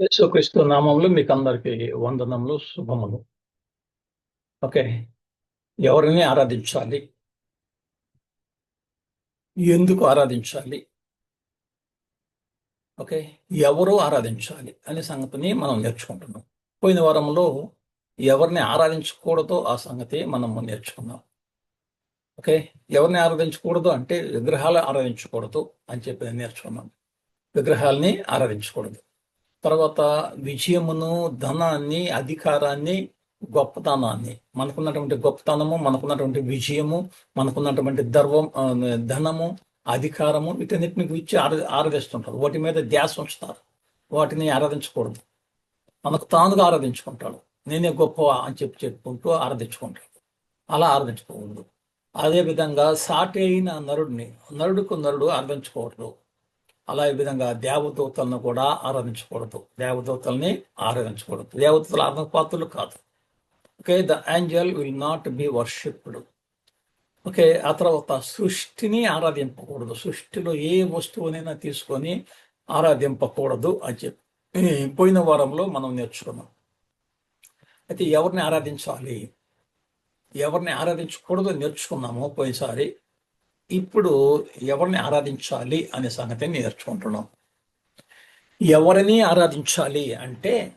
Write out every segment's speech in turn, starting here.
యేసుక్రీస్తు నామంలో మీకు అందరికి వందనములు శుభములు. ఓకే. ఎవరిని ఆరాధించాలి? ఎందుకు ఆరాధించాలి? ఓకే. ఎవరు ఆరాధించాలి అనే సంగతిని మనం నేర్చుకుంటున్నాం. పోయిన వారంలో ఎవరిని ఆరాధించకూడదో ఆ సంగతి మనం నేర్చుకున్నాం. ఓకే. ఎవరిని ఆరాధించకూడదు అంటే విగ్రహాలు ఆరాధించకూడదు అని చెప్పి నేర్చుకున్నాం. విగ్రహాలని ఆరాధించకూడదు. తర్వాత విజయమును ధనాన్ని అధికారాన్ని గొప్పతనాన్ని. మనకున్నటువంటి గొప్పతనము మనకున్నటువంటి విజయము మనకున్నటువంటి దర్వం ధనము అధికారము వీటన్నిటిని ఇచ్చి ఆర ఆరాధిస్తుంటారు. వాటి మీద ధ్యాస ఉంచుతారు. వాటిని ఆరాధించకూడదు. మనకు తానుగా ఆరాధించుకుంటాడు. నేనే గొప్ప అని చెప్పి చెప్పుకుంటూ ఆరాధించుకుంటాడు. అలా ఆరాధించుకోకూడదు అదేవిధంగా సాటి అయిన నరుడిని నరుడుకు నరుడు ఆరాధించకూడదు. అలా ఈ విధంగా దేవదూతలను కూడా ఆరాధించకూడదు. దేవదూతల్ని ఆరాధించకూడదు. దేవదూతలు ఆరాధపాత్రులు కాదు. Okay the angel will not be worshipped. Okay ఆ తర్వాత సృష్టిని ఆరాధింపకూడదు. సృష్టిలో ఏ వస్తువునైనా తీసుకొని ఆరాధింపకూడదు అని చెప్పి. పోయిన వారంలో మనం నేర్చుకున్నాం. అయితే ఎవరిని ఆరాధించాలి? ఎవరిని ఆరాధించకూడదు నేర్చుకున్నాము పోయినసారి ఇప్పుడు ఎవరిని ఆరాధించాలి అనే సంగతిని నేర్చుకుంటున్నాం. ఎవరిని ఆరాధించాలి అంటే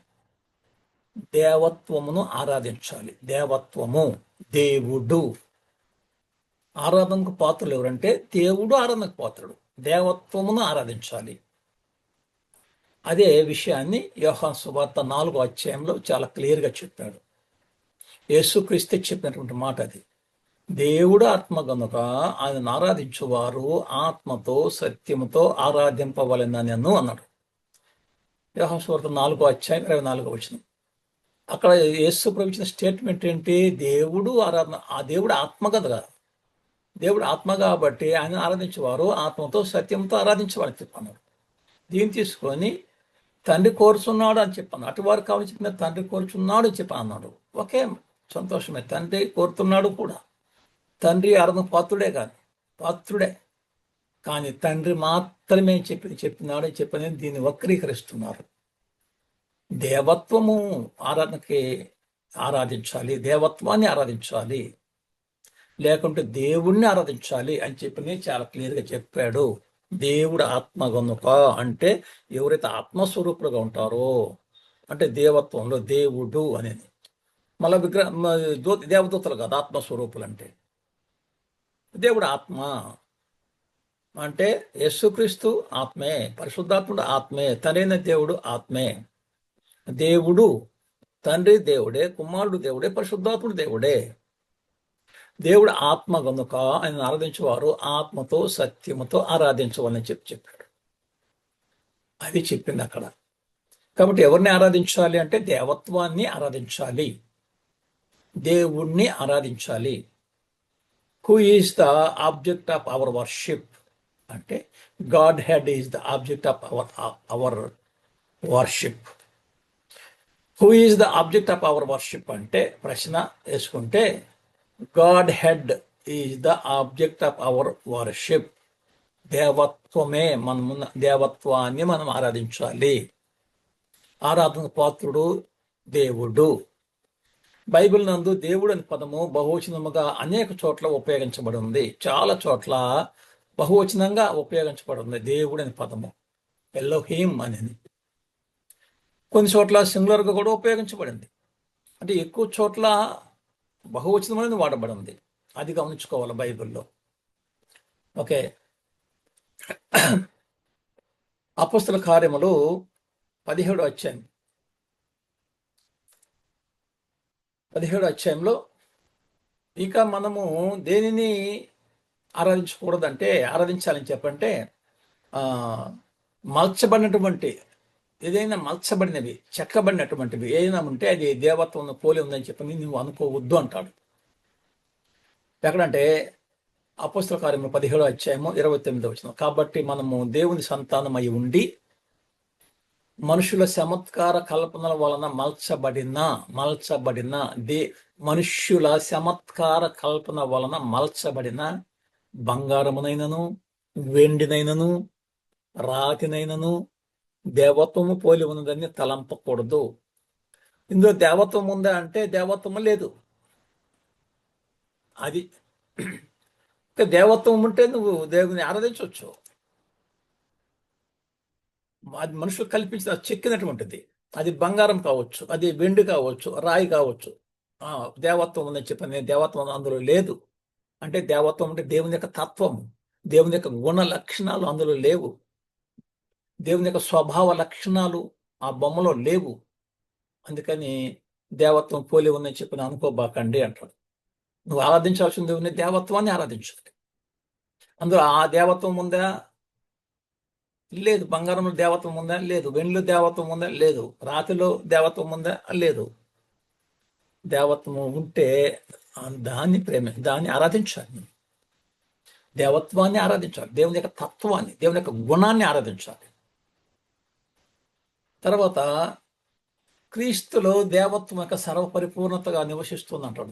దేవత్వమును ఆరాధించాలి. దేవత్వము దేవుడు. ఆరాధనకు పాత్రలు ఎవరంటే దేవుడు ఆరాధనకు పాత్రుడు. దేవత్వమును ఆరాధించాలి. అదే విషయాన్ని యోహాన్ సువార్త నాలుగో అధ్యాయంలో చాలా క్లియర్గా చెప్పాడు. యేసుక్రీస్తే చెప్పినటువంటి మాట అది దేవుడు ఆత్మ గనుక ఆయన ఆరాధించువారు ఆత్మతో సత్యముతో ఆరాధింపవలెనను అన్నాడు. వ్యవహార నాలుగో అధ్యాయం ఇరవై నాలుగో వచ్చిన అక్కడ యేసు ప్రవించిన స్టేట్మెంట్ ఏంటి? దేవుడు ఆరాధన ఆ దేవుడు ఆత్మ కదా దేవుడు ఆత్మ కాబట్టి ఆయన ఆరాధించేవారు ఆత్మతో సత్యంతో ఆరాధించేవారు చెప్పన్నాడు. దీన్ని తీసుకొని తండ్రి కోరుచున్నాడు అని చెప్పాను అటువారు కావాల్సిన తండ్రి కోరుచున్నాడు అని చెప్పి అన్నాడు ఓకే సంతోషమే. తండ్రి కోరుతున్నాడు కూడా. తండ్రి అర్థం పాత్రుడే కాదు పాత్రుడే. కానీ తండ్రి మాత్రమే చెప్పి చెప్పినాడు చెప్పని దీన్ని వక్రీకరిస్తున్నారు. దేవత్వము ఆరాధనకి ఆరాధించాలి దేవత్వాన్ని ఆరాధించాలి లేకుంటే దేవుణ్ణి ఆరాధించాలి అని చెప్పి చాలా క్లియర్గా చెప్పాడు. దేవుడు ఆత్మ గనుక అంటే ఎవరైతే ఆత్మస్వరూపుడుగా ఉంటారో అంటే దేవత్వంలో దేవుడు అనేది. మళ్ళీ విగ్రహ దేవదూతలు కాదు ఆత్మస్వరూపులు అంటే. దేవుడు ఆత్మ. అంటే యేసుక్రీస్తు ఆత్మే పరిశుద్ధాత్ముడు ఆత్మే తనైన దేవుడు ఆత్మే. దేవుడు తండ్రి దేవుడే కుమారుడు దేవుడే పరిశుద్ధాత్ముడు దేవుడే. దేవుడు ఆత్మ కనుక ఆయన ఆరాధించేవారు ఆత్మతో సత్యముతో ఆరాధించవాలని చెప్పి చెప్పాడు. అది చెప్పింది అక్కడ. కాబట్టి ఎవరిని ఆరాధించాలి అంటే దేవత్వాన్ని ఆరాధించాలి. దేవుణ్ణి ఆరాధించాలి. Who is the object of our worship అంటే godhead is the object of our our worship who is the object of our worship అంటే ప్రశ్న వేసుకుంటే godhead is the object of our worship దేవత్వమే మనము దేవత్వాన్ని మనం ఆరాధించాలి. ఆరాధన పాత్రుడు దేవుడు. బైబిల్ నందు దేవుడు అనే పదము బహువచనముగా అనేక చోట్ల ఉపయోగించబడి ఉంది చాలా చోట్ల బహువచనంగా ఉపయోగించబడి ఉంది దేవుడు అని పదము. ఎల్లోహీమ్ అనేది. కొన్ని చోట్ల సింగులర్గా కూడా ఉపయోగించబడింది. అంటే ఎక్కువ చోట్ల బహువచనం అనేది వాడబడింది. అది గమనించుకోవాలి బైబిల్లో. ఓకే. అపస్తుల కార్యములు పదిహేడు వచ్చాయి పదిహేడు అధ్యాయంలో ఇక మనము దేనిని ఆరాధించకూడదంటే ఆరాధించాలని చెప్పంటే మలచబడినటువంటి ఏదైనా మలచబడినవి చెక్కబడినటువంటివి ఏదైనా ఉంటే అది దేవత్వం పోలి ఉందని చెప్పని నువ్వు అనుకోవద్దు అంటాడు. ఎక్కడంటే అపోస్తల కార్యము పదిహేడు అధ్యాయము ఇరవై తొమ్మిది వచ్చిన కాబట్టి మనము దేవుని సంతానం అయి ఉండి మనుషుల చమత్కార కల్పనల వలన మల్చబడిన మల్చబడిన దే మనుష్యుల చమత్కార కల్పన వలన మల్చబడిన బంగారమునైనను వెండినైనను రాతినైనను దేవత్వము పోలి ఉన్నదని తలంపకూడదు. ఇందులో దేవత్వం ఉందా అంటే దేవత్వము లేదు. అది దేవత్వం ఉంటే నువ్వు దేవుని ఆరాధించవచ్చు. అది మనుషులు కల్పించిన చెక్కినటువంటిది. అది బంగారం కావచ్చు అది వెండి కావచ్చు రాయి కావచ్చు. దేవత్వం ఉందని చెప్పాను నేను దేవత్వం అందులో లేదు. అంటే దేవత్వం అంటే దేవుని యొక్క తత్వం. దేవుని యొక్క గుణ లక్షణాలు అందులో లేవు. దేవుని యొక్క స్వభావ లక్షణాలు ఆ బొమ్మలో లేవు. అందుకని దేవత్వం పోలి ఉందని చెప్పిన అనుకోబాకండి అంటాడు. నువ్వు ఆరాధించాల్సిన దేవుని దేవత్వాన్ని ఆరాధించాలి అందులో ఆ దేవత్వం ఉందా? లేదు బంగారంలో దేవత్వం ఉందా? లేదు. వెండిలో దేవత్వం ఉందా? లేదు. రాతిలో దేవత్వం ఉందా? లేదు. దేవత్వం ఉంటే దాన్ని ప్రేమ దాన్ని ఆరాధించాలి. దేవత్వాన్ని ఆరాధించాలి. దేవుని యొక్క తత్వాన్ని దేవుని యొక్క గుణాన్ని ఆరాధించాలి. తర్వాత క్రీస్తులో దేవత్వం యొక్క సర్వ పరిపూర్ణతగా నివసిస్తుంది అంటాడు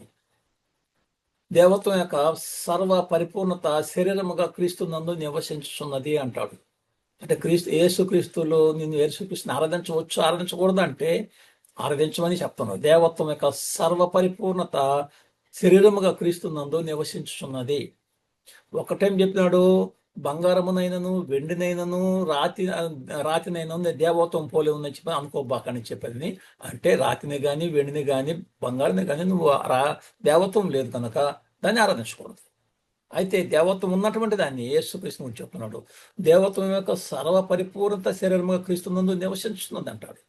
దేవత్వం యొక్క సర్వ పరిపూర్ణత శరీరముగా క్రీస్తు నందు నివసించుతున్నది అంటాడు. అంటే క్రీస్తు యేసు నేను నిన్ను యేసుక్రీస్తుని ఆరాధించవచ్చు? ఆరాధించకూడదు అంటే ఆరాధించమని చెప్తాను దేవత్వం యొక్క సర్వపరిపూర్ణత శరీరముగా క్రీస్తు నందు ఒక ఒకటేం చెప్పినాడు బంగారమునైనను వెండినైనను రాతి రాతినైనను దేవత్వం పోలే ఉందని చెప్పి అనుకోబాకని చెప్పేది. అంటే రాతిని కానీ వెండిని కానీ బంగారాన్ని కానీ నువ్వు రా దేవత్వం లేదు కనుక దాన్ని ఆరాధించకూడదు. అయితే దేవత్వం ఉన్నటువంటి దాన్ని యేసుక్రీస్తు గురించి చెప్తున్నాడు. దేవత్వం యొక్క సర్వ పరిపూర్ణత శరీరముగా క్రీస్తునందు నివసించున్నది అంటాడు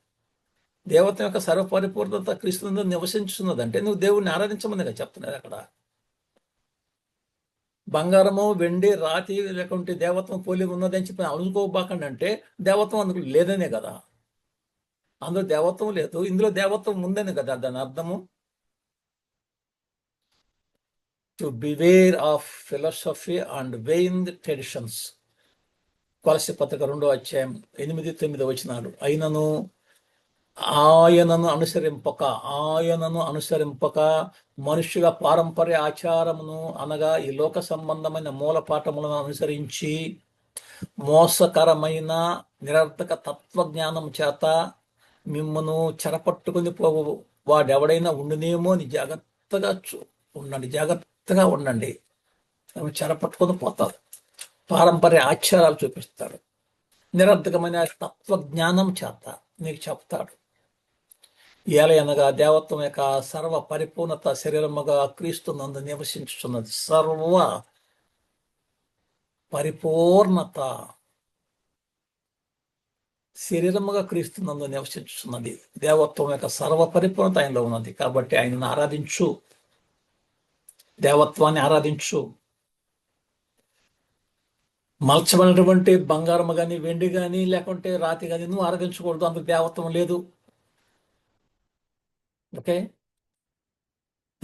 దేవత్వం యొక్క సర్వపరిపూర్ణత క్రీస్తునందు నివసించున్నది అంటే నువ్వు దేవుణ్ణి ఆరాధించమని చెప్తున్నాడు అక్కడ. బంగారము వెండి రాతి లేకుంటే దేవత్వం పోలి ఉన్నదని చెప్పి అనుకోబాకండి అంటే దేవత్వం అందుకు లేదనే కదా. అందులో దేవత్వం లేదు. ఇందులో దేవత్వం ఉందని కదా దాని అర్థము? To beware of philosophy and vain traditions కొలసి పత్రిక రెండో అధ్యాయం ఎనిమిది తొమ్మిది వచనాలు. అయినను ఆయనను అనుసరింపక ఆయనను అనుసరింపక మనుష్యుల పారంపర్య ఆచారమును అనగా ఈ లోక సంబంధమైన మూల పాఠములను అనుసరించి మోసకరమైన నిరర్థక తత్వజ్ఞానం చేత మిమ్మను చెరపట్టుకుని పోవు. వాడెవడైనా ఉండునేమో అని జాగ్రత్తగా చూ ఉండండి. జాగ్రత్తగా ఉండండి. ఆమె చెరపట్టుకుని పోతారు. పారంపర్య ఆచారాలు చూపిస్తాడు నిరర్థకమైన తత్వజ్ఞానం చేత నీకు చెప్తాడు. ఏలయనగా దేవత్వం యొక్క సర్వ పరిపూర్ణత శరీరముగా క్రీస్తు నందు నివసించుతున్నది సర్వ పరిపూర్ణత శరీరముగా క్రీస్తు నందు నివసించుతున్నది దేవత్వం యొక్క సర్వ పరిపూర్ణత ఆయనలో ఉన్నది. కాబట్టి ఆయనను ఆరాధించు. దేవత్వాన్ని ఆరాధించు. మలచబడినటువంటి బంగారం కానీ వెండి కానీ లేకుంటే రాతి కానీ నువ్వు ఆరాధించకూడదు. అందుకు దేవత్వం లేదు. ఓకే?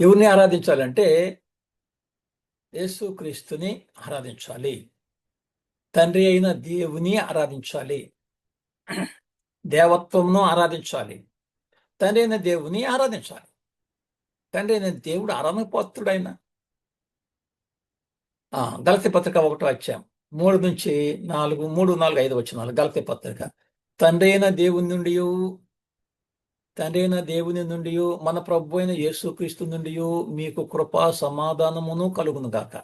ఎవరిని ఆరాధించాలంటే యేసుక్రీస్తుని ఆరాధించాలి. తండ్రి అయిన దేవుని ఆరాధించాలి. దేవత్వంను ఆరాధించాలి. తండ్రి అయిన దేవుని ఆరాధించాలి. తండ్రి అయిన దేవుడు ఆరాధన పాత్రుడైనా గలతి పత్రిక ఒకటో అధ్యాయం మూడు నుంచి నాలుగు మూడు నాలుగు ఐదు వచ్చినాలు గలతి పత్రిక. తండ్రి అయిన దేవుని నుండి తండ్రి అయిన దేవుని నుండి మన ప్రభు అయిన యేసుక్రీస్తు నుండి మీకు కృప సమాధానమును కలుగును గాక.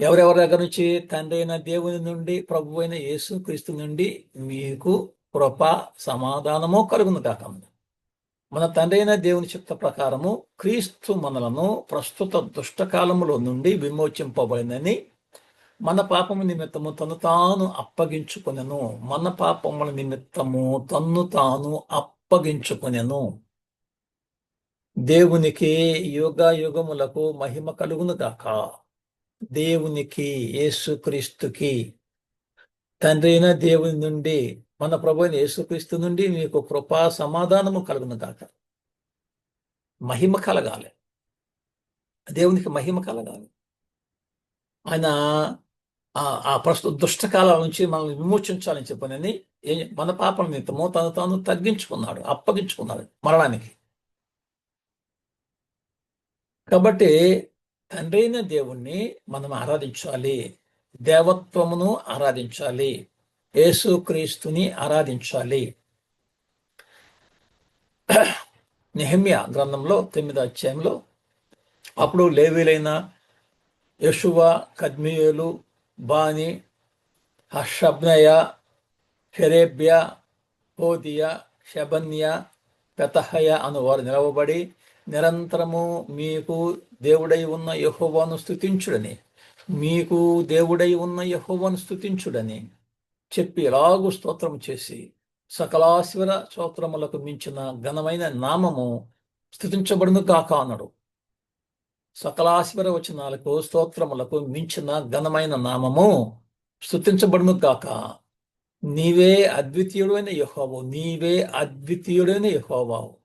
ఎవరెవరి దగ్గర నుంచి? తండ్రి అయిన దేవుని నుండి ప్రభు అయిన యేసుక్రీస్తు నుండి మీకు కృప సమాధానము కలుగును గాక. మన తండ్రి అయిన దేవుని చిత్త ప్రకారము క్రీస్తు మనలను ప్రస్తుత దుష్టకాలములో నుండి విమోచింపబడిందని మన పాపము నిమిత్తము తను తాను అప్పగించుకొనెను. మన పాపముల నిమిత్తము తన్ను తాను అప్పగించుకొనెను. దేవునికి యుగ యుగములకు మహిమ కలుగును గాక. దేవునికి యేసుక్రీస్తుకి తండ్రి అయిన దేవుని నుండి మన ప్రభు అయిన యేసుక్రీస్తు నుండి మీకు కృపా సమాధానము కలుగును గాక మహిమ కలగాలి. దేవునికి మహిమ కలగాలి. ఆయన ఆ ప్రస్తుత దుష్టకాలం నుంచి మనల్ని విమోచించాలని చెప్పనని మన పాపల నిమిత్తము తను తాను తగ్గించుకున్నాడు అప్పగించుకున్నాడు మరణానికి. కాబట్టి తండ్రి అయిన దేవుణ్ణి మనం ఆరాధించాలి. దేవత్వమును ఆరాధించాలి. యేసుక్రీస్తుని ఆరాధించాలి. నెహమ్య గ్రంథంలో తొమ్మిదో అధ్యాయంలో అప్పుడు లేవీలైన యశువ కద్మియులు బాని హర్షబ్నయ షెరేబ్య హోదియ షబన్య పెతహయ అను వారు నిలవబడి నిరంతరము మీకు దేవుడై ఉన్న యహోవాను స్థుతించుడని మీకు దేవుడై ఉన్న యహోవాను స్థుతించుడని చెప్పి ఎలాగూ స్తోత్రం చేసి సకలాశ్వర స్తోత్రములకు మించిన ఘనమైన నామము స్థుతించబడును కాక అన్నాడు. సకలాశ్వర వచనాలకు స్తోత్రములకు మించిన ఘనమైన నామము స్థుతించబడును కాక నీవే అద్వితీయుడైన యహోవావు నీవే అద్వితీయుడైన యహోవావు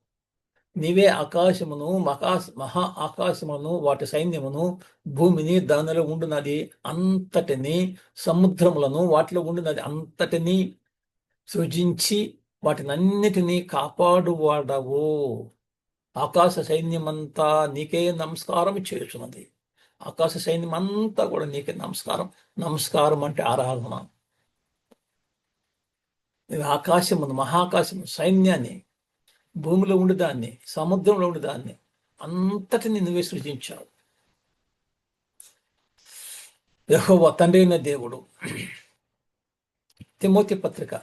నీవే ఆకాశమును మహా మహా ఆకాశమును వాటి సైన్యమును భూమిని దానిలో ఉండినది అంతటిని సముద్రములను వాటిలో ఉండినది అంతటిని సృజించి వాటినన్నిటినీ కాపాడువాడవు. ఆకాశ సైన్యమంతా నీకే నమస్కారం చేస్తున్నది ఆకాశ సైన్యం అంతా కూడా నీకే నమస్కారం. నమస్కారం అంటే ఆరాధన. ఆకాశమును మహాకాశము సైన్యాన్ని భూమిలో ఉండుదాన్ని సముద్రంలో ఉండేదాన్ని అంతటిని నువ్వే సృజించావు. యహోవ తండ్రి అయిన దేవుడు. తిమోతి పత్రిక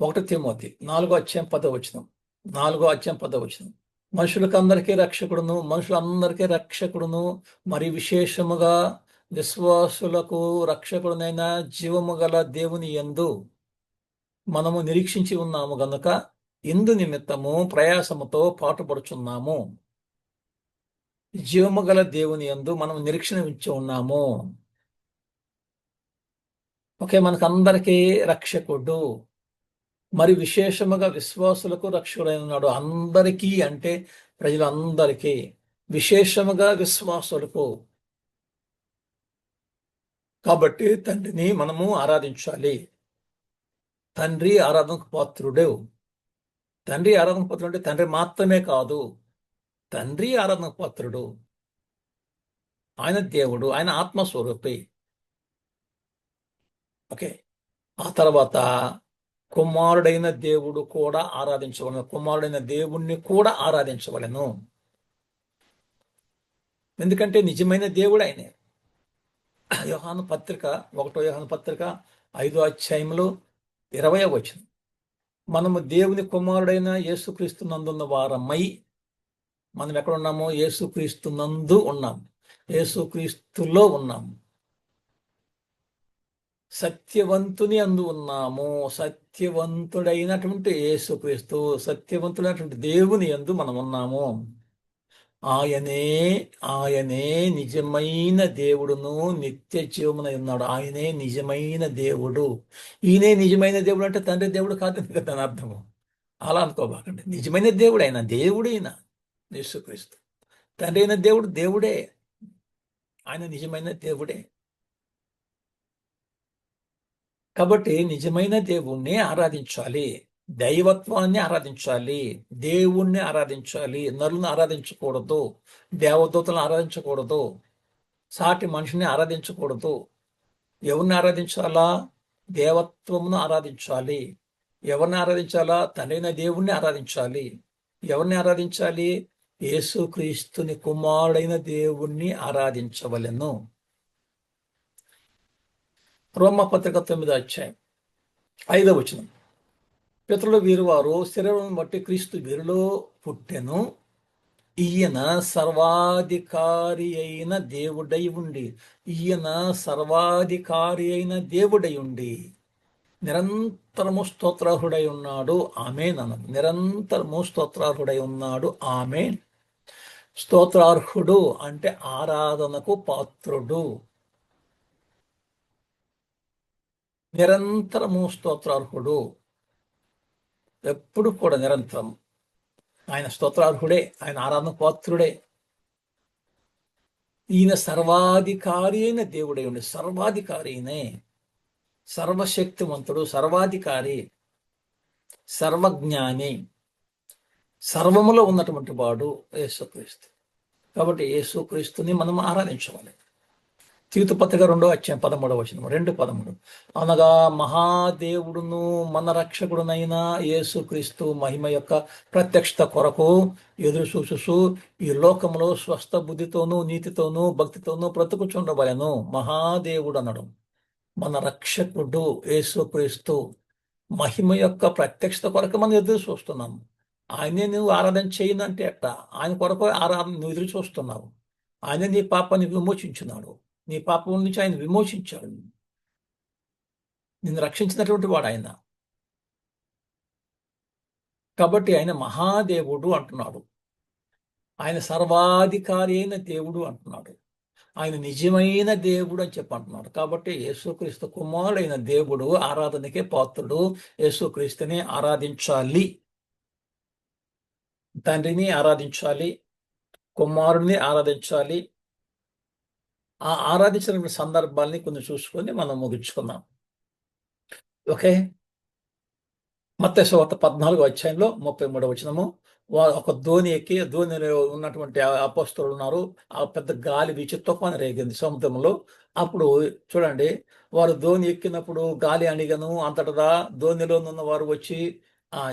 ఒకటి తిమోతి నాలుగో అధ్యాయం పదవచనం నాలుగో అధ్యాయం పదవచనం మనుషులకందరికీ రక్షకుడును మనుషులందరికీ రక్షకుడును మరి విశేషముగా విశ్వాసులకు రక్షకుడునైన జీవము గల దేవుని ఎందు మనము నిరీక్షించి ఉన్నాము గనుక ఇందు నిమిత్తము ప్రయాసముతో పాటుపడుచున్నాము. జీవము గల దేవుని ఎందు మనం నిరీక్షణ ఇచ్చి ఉన్నాము. ఓకే మనకందరికీ రక్షకుడు మరి విశేషముగా విశ్వాసులకు రక్షకుడైన ఉన్నాడు అందరికీ అంటే ప్రజలందరికీ విశేషముగా విశ్వాసులకు. కాబట్టి తండ్రిని మనము ఆరాధించాలి. తండ్రి ఆరాధనకు పాత్రుడు తండ్రి ఆరాధన పాత్రుడు అంటే తండ్రి మాత్రమే కాదు తండ్రి ఆరాధన పాత్రుడు ఆయన దేవుడు ఆయన ఆత్మస్వరూపి. ఓకే. ఆ తర్వాత కుమారుడైన దేవుడు కూడా ఆరాధించవలను కుమారుడైన దేవుణ్ణి కూడా ఆరాధించవలను. ఎందుకంటే నిజమైన దేవుడు ఆయనే. యోహాను పత్రిక ఒకటో యోహాను పత్రిక ఐదో అధ్యాయంలో ఇరవై వచ్చింది మనము దేవుని కుమారుడైన యేసుక్రీస్తు నందున్న వారమై మనం ఎక్కడ ఉన్నాము? యేసుక్రీస్తు నందు ఉన్నాం. యేసుక్రీస్తులో ఉన్నాము సత్యవంతుని అందు ఉన్నాము. సత్యవంతుడైనటువంటి యేసుక్రీస్తు సత్యవంతుడైనటువంటి దేవుని అందు మనం ఉన్నాము. ఆయనే ఆయనే నిజమైన దేవుడును నిత్య జీవమునై ఉన్నాడు. ఆయనే నిజమైన దేవుడు. ఈయనే నిజమైన దేవుడు అంటే తండ్రి దేవుడు కాదని కదా అర్థము. అలా అనుకోబాకండి. నిజమైన దేవుడు ఆయన దేవుడైన యేసుక్రీస్తు. తండ్రి అయిన దేవుడు దేవుడే. ఆయన నిజమైన దేవుడే. కాబట్టి నిజమైన దేవుణ్ణి ఆరాధించాలి. దైవత్వాన్ని ఆరాధించాలి దేవుణ్ణి ఆరాధించాలి నరులను ఆరాధించకూడదు దేవదూతలను ఆరాధించకూడదు సాటి మనిషిని ఆరాధించకూడదు. ఎవరిని ఆరాధించాలా? దేవత్వమును ఆరాధించాలి. ఎవరిని ఆరాధించాలా? తనైన దేవుణ్ణి ఆరాధించాలి. ఎవరిని ఆరాధించాలి? యేసుక్రీస్తుని కుమారుడైన దేవుణ్ణి ఆరాధించవలను. రోమ పత్రిక తొమ్మిదో అధ్యాయం. ఐదవ వచనం. పితరులు వీరువారు శరీరం బట్టి క్రీస్తు వీరిలో పుట్టెను. ఈయన సర్వాధికారి అయిన దేవుడై ఉండి ఈయన సర్వాధికారి అయిన దేవుడై ఉండి నిరంతరము స్తోత్రార్హుడై ఉన్నాడు. ఆమె నన్ను నిరంతరము స్తోత్రార్హుడై ఉన్నాడు. ఆమె స్తోత్రార్హుడు అంటే ఆరాధనకు పాత్రుడు. నిరంతరము స్తోత్రార్హుడు. ఎప్పుడు కూడా నిరంతరం. ఆయన స్తోత్రార్హుడే ఆయన ఆరాధన పాత్రుడే ఈయన సర్వాధికారి అయిన దేవుడే ఉండి సర్వాధికారి అయినే సర్వశక్తివంతుడు సర్వాధికారి సర్వజ్ఞాని సర్వములో ఉన్నటువంటి వాడు యేసుక్రీస్తు. కాబట్టి యేసుక్రీస్తుని మనం ఆరాధించవాలి. తీతు పత్రిక రెండో అధ్యాయం పదమూడవ వచనం రెండు పదమూడు. అనగా మహాదేవుడును మన రక్షకుడునైన యేసుక్రీస్తు మహిమ యొక్క ప్రత్యక్షత కొరకు ఎదురు చూసు ఈ లోకంలో స్వస్థ బుద్ధితోనూ నీతితోనూ భక్తితోనూ బ్రతుకుచుండవలను మహాదేవుడు అనడం మన రక్షకుడు యేసుక్రీస్తు మహిమ యొక్క ప్రత్యక్షత కొరకు మనం ఎదురు చూస్తున్నాం ఆయనే నువ్వు ఆరాధన చేయనంటే అట్ట ఆయన కొరకు ఆరాధన నువ్వు ఎదురు చూస్తున్నావు. ఆయన నీ పాపాన్ని విమోచించున్నాడు. నీ పాపం నుంచి ఆయన విమోచించాడు. నిన్ను రక్షించినటువంటి వాడు ఆయన. కాబట్టి ఆయన మహాదేవుడు అంటున్నాడు. ఆయన సర్వాధికారి అయిన దేవుడు అంటున్నాడు. ఆయన నిజమైన దేవుడు అని చెప్పి అంటున్నాడు. కాబట్టి యేసుక్రీస్తు కుమారుడైన దేవుడు ఆరాధనకే పాత్రుడు. యేసుక్రీస్తుని ఆరాధించాలి. తండ్రిని ఆరాధించాలి. కుమారుడిని ఆరాధించాలి. ఆ ఆరాధించిన సందర్భాల్ని కొన్ని చూసుకొని మనం ముగించుకుందాం. ఓకే? మత్స్యవార్త పద్నాలుగు అధ్యాయంలో ముప్పై మూడవ వచనము. ఒక ధోని ఎక్కి ధోనిలో ఉన్నటువంటి అపస్తులు ఉన్నారు. ఆ పెద్ద గాలి వీచి తుఫాను రేగింది సముద్రంలో. అప్పుడు చూడండి వారు ధోని ఎక్కినప్పుడు గాలి అణిగను అంతటా ధోనిలో ఉన్న వారు వచ్చి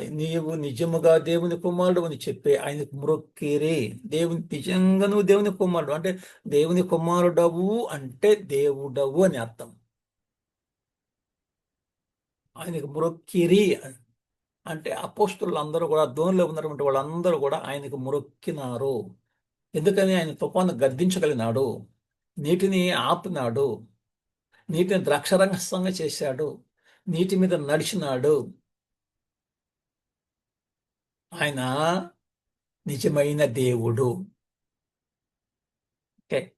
నీవు నిజముగా దేవుని కుమారుడు అని చెప్పి ఆయనకు మ్రొక్కిరి. దేవుని నిజంగా నువ్వు దేవుని కుమారుడు. అంటే దేవుని కుమారుడవు అంటే దేవుడవు అని అర్థం. ఆయనకు మ్రొక్కిరి. అంటే అపోస్తులు అందరూ కూడా దోనిలో ఉన్నటువంటి వాళ్ళందరూ కూడా ఆయనకు మొక్కినారు ఎందుకని? ఆయన తుఫాను గర్దించగలిగినాడు నీటిని ఆపినాడు. నీటిని ద్రాక్షరంగస్తంగా చేశాడు. నీటి మీద నడిచినాడు. ఆయన నిజమైన దేవుడు. ఓకే.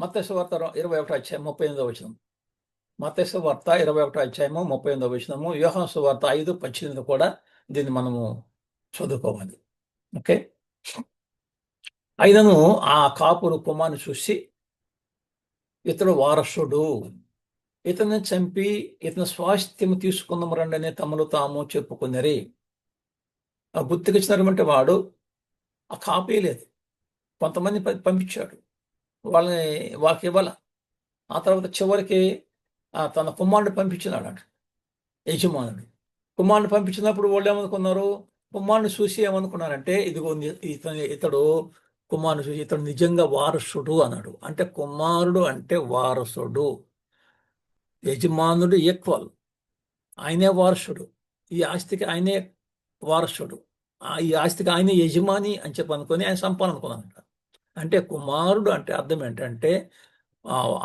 మత్స్యవార్త ఇరవై ఒకటో అధ్యాయం ముప్పై ఎనిమిదో వచ్చిన మత్స్యవార్త ఇరవై ఒకటో అధ్యాయము ముప్పై ఎనిమిదో వచ్చినము వ్యూహం వార్త ఐదు పద్దెనిమిది కూడా దీన్ని మనము చదువుకోవాలి. ఓకే. అయినను ఆ కాపురు కుమార్ని చూసి ఇతడు వారసుడు. ఇతను చంపి ఇతని స్వాస్థ్యము తీసుకుందాం రండి తమలు తాము చెప్పుకున్నరి ఆ గుర్తుకొచ్చినటువంటి వాడు ఆ కాపీ లేదు. కొంతమంది పంపించాడు. వాళ్ళని వాళ్ళకి ఇవ్వాల ఆ తర్వాత చివరికి తన కుమారుడు పంపించినాడు అంట యజమానుడు. కుమారుడు పంపించినప్పుడు వాళ్ళు ఏమనుకున్నారు? కుమారుని చూసి ఏమనుకున్నారంటే ఇదిగో ఇతను ఇతడు కుమారుడు ఇతడు నిజంగా వారసుడు అన్నాడు. అంటే కుమారుడు అంటే వారసుడు. యజమానుడు ఈక్వల్ ఆయనే వారసుడు. ఈ ఆస్తికి ఆయనే వారసుడు. ఈ ఆస్తికి ఆయనే యజమాని అని చెప్పి అనుకొని ఆయన సంపాదనుకున్నానంట అంటే కుమారుడు అంటే అర్థం ఏంటంటే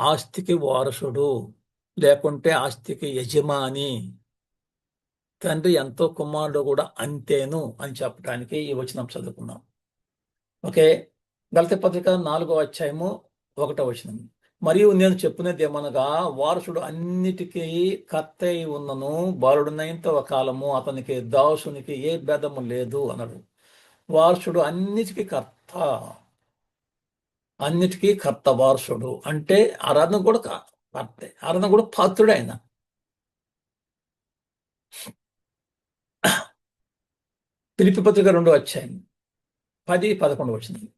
ఆస్తికి వారసుడు లేకుంటే ఆస్తికి యజమాని. తండ్రి ఎంతో కుమారుడు కూడా అంతేను అని చెప్పడానికి ఈ వచనం చదువుకున్నాం. ఓకే? గలత పత్రిక నాలుగో అధ్యాయము ఒకటో వచ్చిన మరియు నేను చెప్పునేది ఏమనగా వారసుడు అన్నిటికీ కత్త అయి ఉన్నను బాలుడున్నంత కాలము అతనికి దాసునికి ఏ భేదము లేదు అన్నాడు. వారసుడు అన్నిటికీ కర్త అన్నిటికీ కర్త వారసుడు. అంటే ఆరాధన కూడా కర్తే ఆరాధన కూడా పాత్రుడు ఆయన. పిలిపి పత్రిక రెండు వచ్చాయి పది పదకొండు వచ్చింది.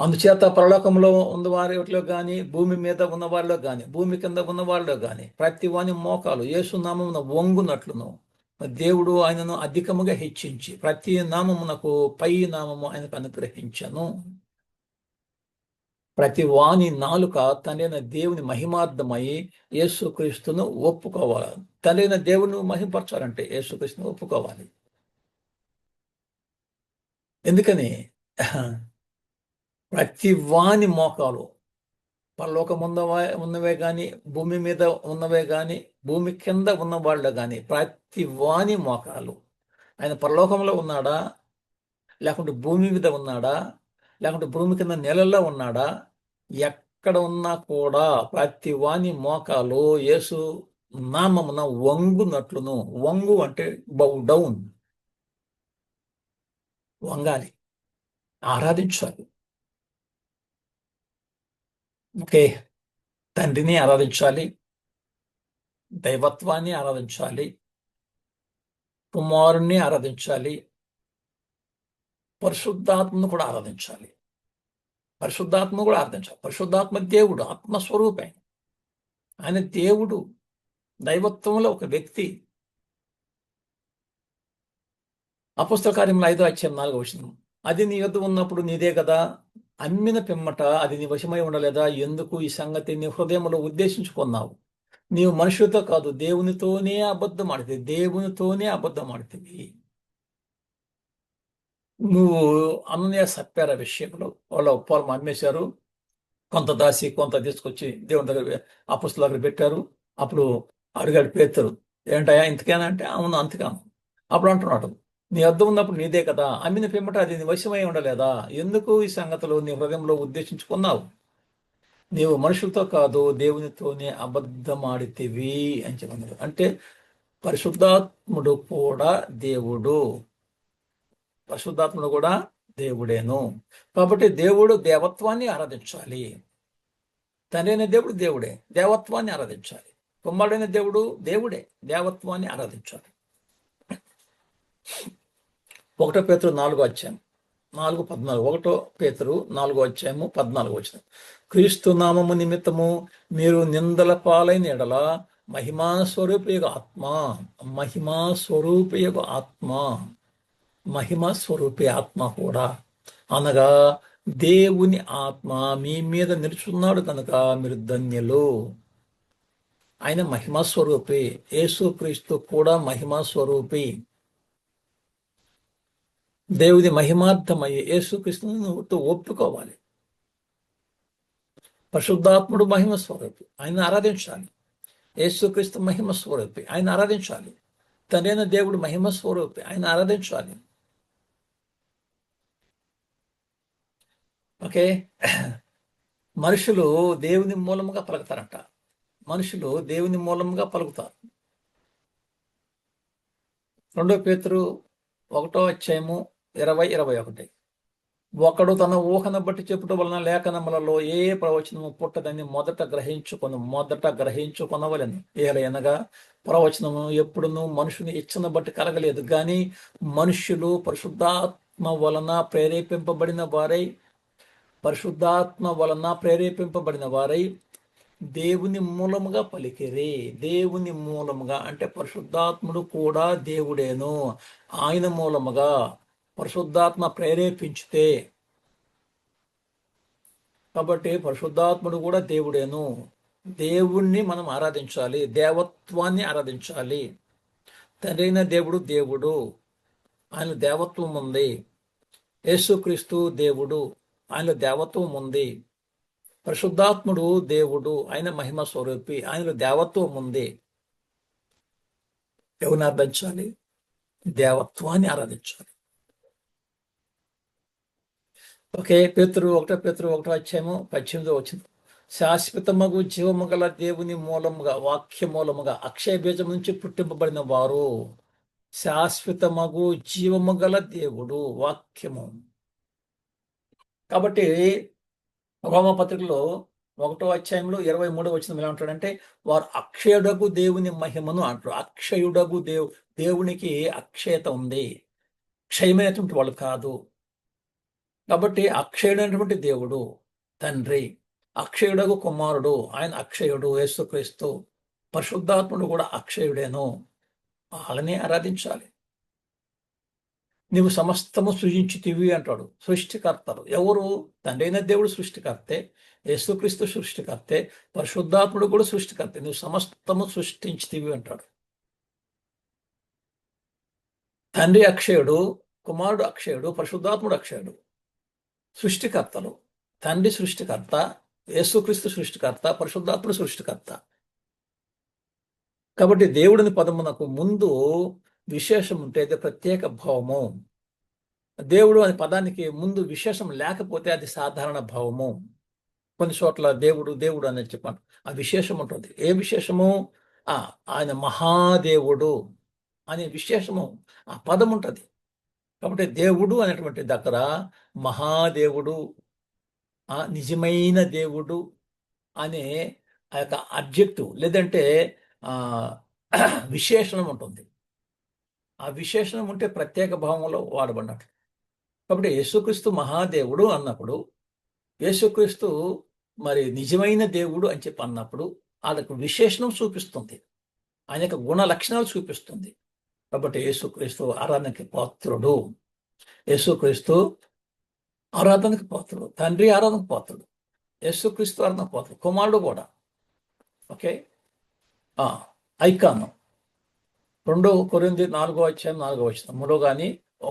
అందుచేత పరలోకంలో ఉన్న వారిలో కానీ భూమి మీద ఉన్న వారిలో కానీ భూమి కింద ఉన్న వారిలో కానీ ప్రతి వాని మోకాలు ఏసునామమున వంగునట్లును. దేవుడు ఆయనను అధికముగా హెచ్చించి ప్రతి నామమునకు పై నామము ఆయనకు అనుగ్రహించను. ప్రతి వాని నాలుక తనైన దేవుని మహిమార్థమై యేసుక్రీస్తును ఒప్పుకోవాలి. తనైన దేవుని మహిమపరచాలంటే యేసుక్రీస్తును ఒప్పుకోవాలి. ఎందుకని? ప్రతి వాని మోకాలు పరలోకం ఉన్నవా ఉన్నవే కానీ భూమి మీద ఉన్నవే కానీ భూమి కింద ఉన్న వాళ్ళే కానీ ప్రతి వాని మోకాలు ఆయన పరలోకంలో ఉన్నాడా? లేకుంటే భూమి మీద ఉన్నాడా? లేకుంటే భూమి కింద నెలల్లో ఉన్నాడా? ఎక్కడ ఉన్నా కూడా ప్రతి వాని మోకాలు యేసు నామమున వంగునట్లును. వంగు అంటే బౌ డౌన్ వంగాలి. ఆరాధించాలి. ఓకే. తండ్రిని ఆరాధించాలి. దైవత్వాన్ని ఆరాధించాలి. కుమారుణ్ణి ఆరాధించాలి. పరిశుద్ధాత్మను కూడా ఆరాధించాలి. పరిశుద్ధాత్మ కూడా ఆరాధించాలి. పరిశుద్ధాత్మ దేవుడు ఆత్మస్వరూపే. ఆయన దేవుడు దైవత్వంలో ఒక వ్యక్తి అపుస్తక కార్యంలో ఐదో అధ్యాయం నాలుగో వచనం. అది నీ యొద్ ఉన్నప్పుడు నీదే కదా? అమ్మిన పిమ్మట అది నీ వశమై ఉండలేదా? ఎందుకు ఈ సంగతి నీ హృదయంలో ఉద్దేశించుకున్నావు? నీవు మనుషులతో కాదు దేవునితోనే అబద్ధం ఆడితే దేవునితోనే అబద్ధం ఆడితే. నువ్వు అన్నయ్య సప్పార విషయంలో వాళ్ళ పొలం అమ్మేశారు కొంత దాసి కొంత తీసుకొచ్చి దేవుని దగ్గర అపుస్తుల దగ్గర పెట్టారు. అప్పుడు అడిగాడు పేతరు ఏంటయ్యా ఇంతకేనా? అంటే అవును అంతకాను అప్పుడు అంటున్నాడు నీ అర్థం ఉన్నప్పుడు నీదే కదా? అమ్మిన పిమ్మట అది నీ వశమై ఉండలేదా? ఎందుకు ఈ సంగతులు నీ హృదయంలో ఉద్దేశించుకున్నావు? నీవు మనుషులతో కాదు దేవునితోనే అబద్ధమాడితివి అని చెప్పారు అంటే పరిశుద్ధాత్ముడు కూడా దేవుడు. పరిశుద్ధాత్ముడు కూడా దేవుడేను. కాబట్టి దేవుడు దేవత్వాన్ని ఆరాధించాలి. తండ్రి దేవుడు దేవుడే. దేవత్వాన్ని ఆరాధించాలి. కుమారుడైన దేవుడు దేవుడే. దేవత్వాన్ని ఆరాధించాలి. ఒకటో పేతురు నాలుగో అధ్యాయం. నాలుగు పద్నాలుగు. ఒకటో పేతురు నాలుగో అధ్యాయము పద్నాలుగు వచ్చిన క్రీస్తు నామము నిమిత్తము మీరు నిందల పాలైన ఎడల మహిమా స్వరూపయోగ ఆత్మ. మహిమా స్వరూపయోగ ఆత్మ. మహిమ స్వరూపే ఆత్మ కూడా. అనగా దేవుని ఆత్మ మీ మీద నిలుచున్నాడు కనుక మీరు ధన్యులు. ఆయన మహిమా స్వరూపి. యేసు క్రీస్తు కూడా మహిమా స్వరూపి. దేవుని మహిమార్థమయ్యి యేసుకృష్ణుతో ఒప్పుకోవాలి. పరిశుద్ధాత్ముడు మహిమ స్వరూపి. ఆయన ఆరాధించాలి. యేసుక్రీస్తు మహిమ స్వరూపి. ఆయన ఆరాధించాలి. తనైన దేవుడు మహిమ స్వరూపి. ఆయన ఆరాధించాలి. ఓకే? మనుషులు దేవుని మూలముగా పలుకుతారంట. మనుషులు దేవుని మూలముగా పలుకుతారు. రెండో పేతురు ఒకటో అధ్యాయము ఇరవై ఇరవై ఒకటి. ఒకడు తన ఊహను బట్టి చెప్పుట వలన లేఖనములలో ఏ ప్రవచనము పుట్టదని మొదట గ్రహించుకొను మొదట గ్రహించుకొనవలను. ఏలైనగా ప్రవచనము ఎప్పుడును మనుషుని ఇచ్చను బట్టి కలగలేదు. కానీ మనుష్యులు పరిశుద్ధాత్మ వలన ప్రేరేపింపబడిన వారై పరిశుద్ధాత్మ వలన ప్రేరేపింపబడిన వారై దేవుని మూలముగా పలికిరి. దేవుని మూలముగా అంటే పరిశుద్ధాత్ముడు కూడా దేవుడేను. ఆయన మూలముగా పరిశుద్ధాత్మ ప్రేరేపించితే. కాబట్టి పరిశుద్ధాత్ముడు కూడా దేవుడేను. దేవుణ్ణి మనం ఆరాధించాలి దేవత్వాన్ని ఆరాధించాలి. తండ్రైన దేవుడు దేవుడు ఆయన దేవత్వం ఉంది. యేసుక్రీస్తు దేవుడు ఆయన దేవత్వం ఉంది. పరిశుద్ధాత్ముడు దేవుడు ఆయన మహిమ స్వరూపి ఆయనలో దేవత్వం ఉంది. ఎవరిని ఆరాధించాలి? దేవత్వాన్ని ఆరాధించాలి. ఒకే పేతురు ఒకటో పేతురు ఒకటో అధ్యాయము పద్దెనిమిదో వచ్చింది శాశ్వతమగు జీవము గల దేవుని మూలముగా వాక్య మూలముగా అక్షయ బీజం నుంచి పుట్టింపబడిన వారు శాశ్వతమగు జీవము గల దేవుడు వాక్యము. కాబట్టి రోమపత్రికలో ఒకటో అధ్యాయంలో ఇరవై మూడో వచ్చిన ఎలా ఉంటాడంటే వారు అక్షయుడగు దేవుని మహిమను అంటారు. అక్షయుడగు దేవు దేవునికి అక్షయత ఉంది. క్షయమైనటువంటి వాళ్ళు కాదు. కాబట్టి అక్షయుడైనటువంటి దేవుడు తండ్రి అక్షయుడకు కుమారుడు ఆయన అక్షయుడు యేసుక్రీస్తు పరిశుద్ధాత్ముడు కూడా అక్షయుడేను. వాళ్ళని ఆరాధించాలి. నీవు సమస్తము సృజించితివి అంటాడు సృష్టికర్తలు. ఎవరు? తండ్రి అయిన దేవుడు సృష్టికర్తే యేసుక్రీస్తు సృష్టికర్తే పరిశుద్ధాత్ముడు కూడా సృష్టికర్తే. నువ్వు సమస్తము సృష్టించితివి అంటాడు. తండ్రి అక్షయుడు కుమారుడు అక్షయుడు పరిశుద్ధాత్ముడు అక్షయుడు. సృష్టికర్తలు తండ్రి సృష్టికర్త యేసుక్రీస్తు సృష్టికర్త పరిశుద్ధాత్ముడు సృష్టికర్త. కాబట్టి దేవుడిని పదమునకు ముందు విశేషం ఉంటే అది ప్రత్యేక భావము. దేవుడు అనే పదానికి ముందు విశేషం లేకపోతే అది సాధారణ భావము. కొన్ని చోట్ల దేవుడు దేవుడు అనేది చెప్పాను. ఆ విశేషం ఉంటుంది. ఏ విశేషము? ఆ ఆయన మహాదేవుడు అనే విశేషము. ఆ పదం ఉంటుంది. కాబట్టి దేవుడు అనేటువంటి దగ్గర మహాదేవుడు ఆ నిజమైన దేవుడు అనే ఆ యొక్క అబ్జెక్టివ్ లేదంటే విశేషణం ఉంటుంది. ఆ విశేషణం ఉంటే ప్రత్యేక భావంలో వాడబడినట్లు. కాబట్టి యేసుక్రీస్తు మహాదేవుడు అన్నప్పుడు యేసుక్రీస్తు మరి నిజమైన దేవుడు అని చెప్పి అన్నప్పుడు వాళ్ళకు విశేషణం చూపిస్తుంది. ఆయన యొక్క గుణ లక్షణాలు చూపిస్తుంది. కాబట్టి యేసుక్రీస్తు ఆరాధనకి పాత్రుడు. యేసుక్రీస్తు ఆరాధనకి పాత్రుడు తండ్రి ఆరాధనకు పాత్రుడు యేసుక్రీస్తు ఆరాధన పాత్రుడు కుమారుడు కూడా. ఓకే? ఐకాన్. రెండో కొరింది నాలుగో అధ్యాయం నాలుగో వచ్చిన మూడో కానీ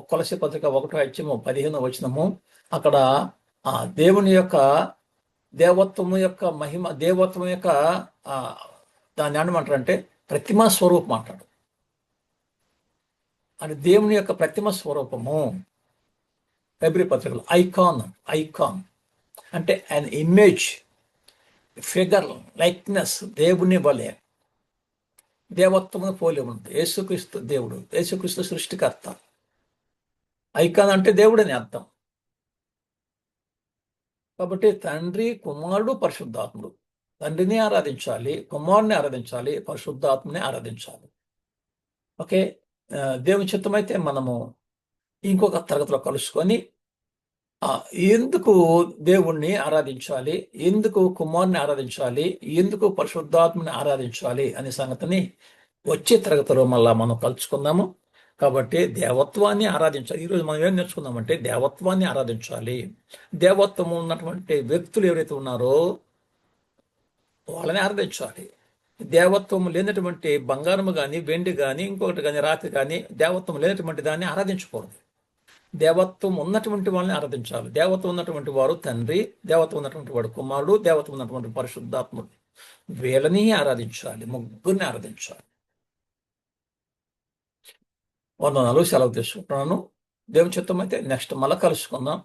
కొలసి పత్రిక ఒకటో అధ్యాయము పదిహేను వచ్చినము అక్కడ ఆ దేవుని యొక్క దేవత్వము యొక్క మహిమ దేవత్వం యొక్క దాన్ని ఏమంటారంటే ప్రతిమా స్వరూపం అంటాడు. అని దేవుని యొక్క ప్రతిమ స్వరూపము. ఫిబ్రి పత్రికలు ఐకాన్ ఐకాన్ అంటే అన్ ఇమేజ్ ఫిగర్ లైక్నెస్ దేవుని వలె. దేవత్వము పోలి ఉంది యేసుక్రీస్తు దేవుడు యేసుక్రీస్తు సృష్టికర్త. ఐకాన్ అంటే దేవుడని అర్థం. కాబట్టి తండ్రి కుమారుడు పరిశుద్ధాత్ముడు. తండ్రిని ఆరాధించాలి కుమారుని ఆరాధించాలి పరిశుద్ధాత్మని ఆరాధించాలి. ఓకే? దేవుని చిత్తమైతే మనము ఇంకొక తరగతిలో కలుసుకొని ఎందుకు దేవుణ్ణి ఆరాధించాలి? ఎందుకు కుమార్ని ఆరాధించాలి? ఎందుకు పరిశుద్ధాత్మని ఆరాధించాలి? అనే సంగతిని వచ్చే తరగతిలో మళ్ళా మనం కలుసుకుందాము. కాబట్టి దేవత్వాన్ని ఆరాధించాలి. ఈరోజు మనం ఏం నేర్చుకుందామంటే దేవత్వాన్ని ఆరాధించాలి. దేవత్వం ఉన్నటువంటి వ్యక్తులు ఎవరైతే ఉన్నారో వాళ్ళని ఆరాధించాలి. దేవత్వం లేనటువంటి బంగారము కానీ వెండి కానీ ఇంకొకటి కానీ రాత్రి కానీ దేవత్వం లేనటువంటి దాన్ని ఆరాధించకూడదు. దేవత్వం ఉన్నటువంటి వాళ్ళని ఆరాధించాలి. దేవత్వం ఉన్నటువంటి వారు తండ్రి దేవత్వం ఉన్నటువంటి వాడు కుమారుడు దేవత్వం ఉన్నటువంటి పరిశుద్ధాత్ముడు. వీళ్ళని ఆరాధించాలి ముగ్గురిని ఆరాధించాలి. వందనాలు సెలవు తీసుకుంటున్నాను. దేవుని చిత్తం అయితే నెక్స్ట్ మళ్ళీ కలుసుకుందాం.